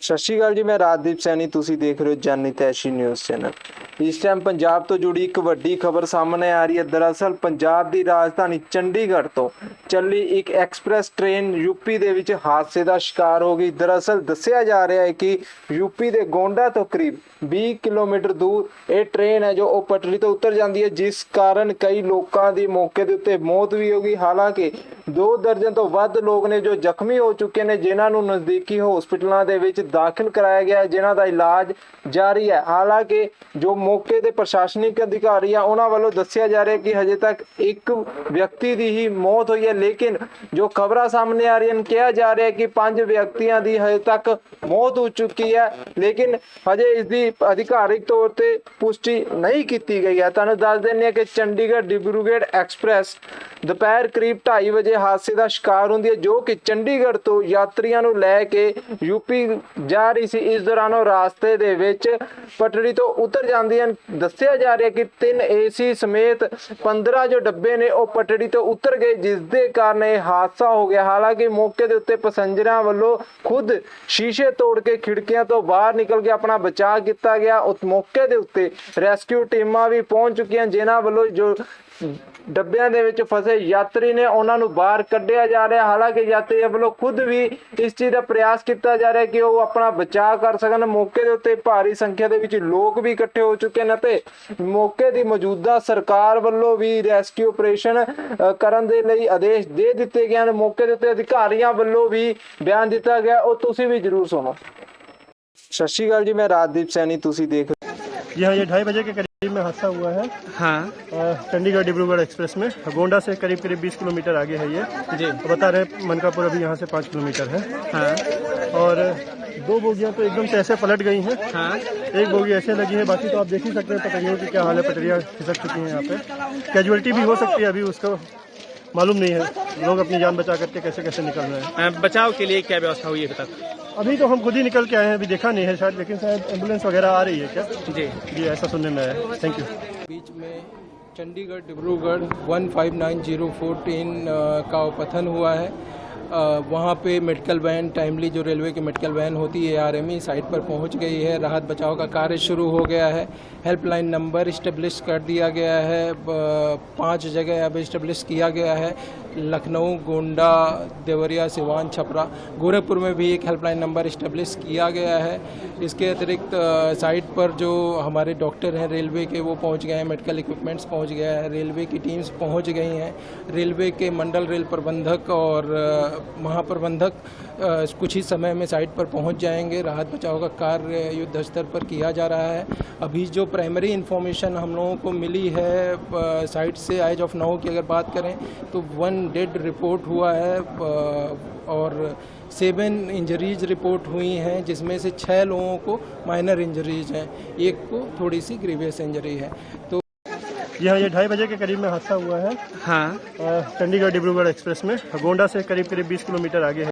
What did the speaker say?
ਸਤਿ ਸ਼੍ਰੀ ਅਕਾਲ ਜੀ, ਮੈਂ ਰਾਜਦੀਪ ਸੈਣੀ, ਤੁਸੀਂ ਦੇਖ ਰਹੇ ਹੋ ਜਾਨੀ ਤੈਸ਼ੀ ਨਿਊਜ਼ ਚੈਨਲ। ਇਸ ਟਾਈਮ ਪੰਜਾਬ ਤੋਂ ਜੁੜੀ ਇੱਕ ਵੱਡੀ ਖਬਰ ਸਾਹਮਣੇ ਆ ਰਹੀ ਹੈ। ਦਰਅਸਲ ਪੰਜਾਬ ਦੀ ਰਾਜਧਾਨੀ ਚੰਡੀਗੜ੍ਹ ਤੋਂ ਚੱਲੀ ਇੱਕ ਐਕਸਪ੍ਰੈਸ ਟ੍ਰੇਨ ਯੂਪੀ ਦੇ ਵਿੱਚ ਹਾਦਸੇ ਦਾ ਸ਼ਿਕਾਰ ਹੋ ਗਈ। ਦਰਅਸਲ ਦੱਸਿਆ ਜਾ ਰਿਹਾ ਹੈ ਕਿ ਯੂਪੀ ਦੇ ਗੋਂਡਾ ਤੋਂ ਕਰੀਬ 20 ਕਿਲੋਮੀਟਰ ਦੂਰ ਇਹ ਟ੍ਰੇਨ ਹੈ ਜੋ ਉਹ ਪਟੜੀ ਤੋਂ ਉਤਰ ਜਾਂਦੀ ਹੈ, ਜਿਸ ਕਾਰਨ ਕਈ ਲੋਕਾਂ ਦੀ ਮੌਕੇ ਦੇ ਉੱਤੇ ਮੌਤ ਵੀ ਹੋ ਗਈ। ਹਾਲਾਂਕਿ ਦੋ ਦਰਜਨ ਤੋਂ ਵੱਧ ਲੋਕ ਨੇ ਜੋ ਜ਼ਖਮੀ ਹੋ ਚੁੱਕੇ ਨੇ, ਜਿਨ੍ਹਾਂ ਨੂੰ ਨਜ਼ਦੀਕੀ ਹਸਪਤਾਲਾਂ ਦੇ ਵਿੱਚ ਦਾਖਲ ਕਰਾਇਆ ਗਿਆ ਹੈ, ਜਿਨ੍ਹਾਂ ਦਾ ਇਲਾਜ ਜਾਰੀ ਹੈ। ਹਾਲਾਂਕਿ ਜੋ ਮੌਕੇ ਦੇ ਪ੍ਰਸ਼ਾਸਨਿਕ ਅਧਿਕਾਰੀ ਆ, ਉਹਨਾਂ ਵੱਲੋਂ ਦੱਸਿਆ ਜਾ ਰਿਹਾ ਕਿ ਹਜੇ ਤੱਕ ਇੱਕ ਵਿਅਕਤੀ ਦੀ ਹੀ ਮੌਤ ਹੋਈ ਹੈ, ਲੇਕਿਨ ਜੋ ਖਬਰਾਂ ਸਾਹਮਣੇ ਆ ਰਹੀਆਂ ਹਨ ਕਿਹਾ ਜਾ ਰਿਹਾ ਕਿ ਪੰਜ ਵਿਅਕਤੀਆਂ ਦੀ ਹਜੇ ਤੱਕ ਮੌਤ ਹੋ ਚੁੱਕੀ ਹੈ, ਲੇਕਿਨ ਹਜੇ ਇਸ ਦੀ ਅਧਿਕਾਰਿਕ ਤੌਰ ਤੇ ਪੁਸ਼ਟੀ ਨਹੀਂ ਕੀਤੀ ਗਈ ਹੈ। ਤੁਹਾਨੂੰ ਦੱਸ ਦਿੰਦੇ ਹਾਂ ਕਿ ਚੰਡੀਗੜ੍ਹ ਡਿਬਰੂਗੜ੍ਹ ਐਕਸਪ੍ਰੈਸ ਦੁਪਹਿਰ ਕਰੀਬ 2:30 ਵਜੇ ਹਾਦਸੇ ਦਾ ਸ਼ਿਕਾਰ ਹੁੰਦੀ ਹੈ, ਜੋ ਕਿ ਚੰਡੀਗੜ੍ਹ ਤੋਂ ਯਾਤਰੀਆਂ ਨੂੰ ਲੈ ਕੇ ਯੂਪੀ ਜਾ ਰਹੀ ਸੀ। ਇਸ ਦੌਰਾਨ ਉਹ ਰਾਸਤੇ ਦੇ ਵਿੱਚ ਪਟੜੀ ਤੋਂ ਉਤਰ ਜਾਂਦੀ ਹਨ। ਦੱਸਿਆ ਜਾ ਰਿਹਾ ਕਿ ਤਿੰਨ ਏਸੀ ਸਮੇਤ 15 ਜੋ ਡੱਬੇ ਨੇ, ਉਹ ਪਟੜੀ ਤੋਂ ਉਤਰ ਗਏ, ਜਿਸ ਦੇ ਕਾਰਨ ਇਹ ਹਾਦਸਾ ਹੋ ਗਿਆ। ਹਾਲਾਂਕਿ ਮੌਕੇ ਦੇ ਉੱਤੇ ਪੈਸੰਜਰਾਂ ਵੱਲੋਂ ਖੁਦ ਸ਼ੀਸ਼ੇ ਤੋੜ ਕੇ ਖਿੜਕੀਆਂ ਤੋਂ ਬਾਹਰ ਨਿਕਲ ਕੇ ਆਪਣਾ ਬਚਾਅ ਕੀਤਾ ਗਿਆ। ਉਸ ਮੌਕੇ ਦੇ ਉੱਤੇ ਰੈਸਕਿਊ ਟੀਮਾਂ ਵੀ ਪਹੁੰਚ ਚੁੱਕੀਆਂ, ਜਿਨ੍ਹਾਂ ਵੱਲੋਂ ਜੋ ਡੱਬਿਆਂ ਦੇ ਵਿੱਚ ਫਸੇ ਯਾਤਰੀ ਨੇ ਉਹਨਾਂ ਨੂੰ ਬਾਹਰ ਕੱਢਿਆ ਜਾ ਰਿਹਾ। ਹਾਲਾਂਕਿ ਯਾਤਰੀਆਂ ਵੱਲੋਂ ਖੁਦ ਵੀ ਇਸ ਚੀਜ਼ ਦਾ ਪ੍ਰਯਾਸ ਕੀਤਾ ਜਾ ਰਿਹਾ ਕਿ ਉਹ ਆਪਣਾ ਬਚਾਅ ਕਰ ਸਕਣ। ਮੌਕੇ ਦੇ ਉੱਤੇ ਭਾਰੀ ਸੰਖਿਆ ਦੇ ਵਿੱਚ ਲੋਕ ਵੀ ਇਕੱਠੇ ਹੋ ਚੁੱਕੇ ਨੇ ਤੇ ਮੌਕੇ ਦੀ ਮੌਜੂਦਾ ਸਰਕਾਰ ਵੱਲੋਂ ਵੀ ਰੈਸਕਿਊ ਆਪਰੇਸ਼ਨ ਕਰਨ ਦੇ ਲਈ ਆਦੇਸ਼ ਦੇ ਦਿੱਤੇ ਗਏ ਹਨ। ਮੌਕੇ ਦੇ ਉੱਤੇ ਅਧਿਕਾਰੀਆਂ ਵੱਲੋਂ ਵੀ ਬਿਆਨ ਦਿੱਤਾ ਗਿਆ। ਉਹ ਤੁਸੀਂ ਵੀ ਜਰੂਰ ਸੁਣੋ। ਸਤਿ ਸ਼੍ਰੀ ਅਕਾਲ ਜੀ, ਮੈਂ ਰਾਜਦੀਪ ਸੈਣੀ। ਤੁਸੀਂ ਦੇਖ जी हाँ ये ढाई बजे के करीब में हादसा हुआ है। हाँ। चंडीगढ़ डिब्रूगढ़ एक्सप्रेस में। गोंडा से करीब करीब 20 किलोमीटर आगे है ये। जी। बता रहे मनकापुर अभी यहाँ से पाँच किलोमीटर है। हाँ। और दो बोगियाँ तो एकदम से ऐसे पलट गई हैं। हाँ। एक बोगी ऐसे लगी है बाकी तो आप देख ही सकते हैं पटरियों की क्या हाल है पटरियाँ खिसक चुकी हैं यहाँ पे। कैजुअलिटी भी हो सकती है अभी उसको। मालूम नहीं है लोग अपनी जान बचा करके कैसे कैसे निकल रहे हैं। बचाव के लिए क्या व्यवस्था हुई है अभी तक? अभी तो हम खुद ही निकल के आए हैं अभी देखा नहीं है शायद लेकिन शायद एंबुलेंस वगैरह आ रही है क्या? जी। जी ऐसा सुनने में आया। थैंक यू बीच में चंडीगढ़ डिब्रूगढ़ 159014 का पथन हुआ है। वहाँ पे मेडिकल वैन टाइमली जो रेलवे की मेडिकल वैन होती है आरएमई साइट पर पहुँच गई है। राहत बचाव का कार्य शुरू हो गया है। हेल्पलाइन नंबर इस्टेब्लिश कर दिया गया है। पाँच जगह अब इस्टेब्लिश किया गया है। लखनऊ, गोंडा, देवरिया, सिवान, छपरा, गोरखपुर में भी एक हेल्पलाइन नंबर इस्टेब्लिश किया गया है। इसके अतिरिक्त साइट पर जो हमारे डॉक्टर हैं रेलवे के, वो पहुँच गए हैं। मेडिकल इक्विपमेंट्स पहुँच गया है। रेलवे की टीम्स पहुँच गई हैं। रेलवे के मंडल रेल प्रबंधक और महाप्रबंधक कुछ ही समय में साइट पर पहुँच जाएँगे। राहत बचाव का कार्य युद्ध स्तर पर किया जा रहा है। अभी जो प्राइमरी इन्फॉर्मेशन हम लोगों को मिली है साइट से आइज़ ऑफ़ नाउ की अगर बात करें तो वन डेड रिपोर्ट हुआ है और सेवन इंजरीज रिपोर्ट हुई हैं, जिसमें से छः लोगों को माइनर इंजरीज हैं। एक को थोड़ी सी ग्रीवियस इंजरी है। तो जी हाँ ये ढाई बजे के करीब में हादसा हुआ है। हाँ। चंडीगढ़ डिब्रूगढ़ एक्सप्रेस में। गोंडा से करीब करीब 20 किलोमीटर आगे है।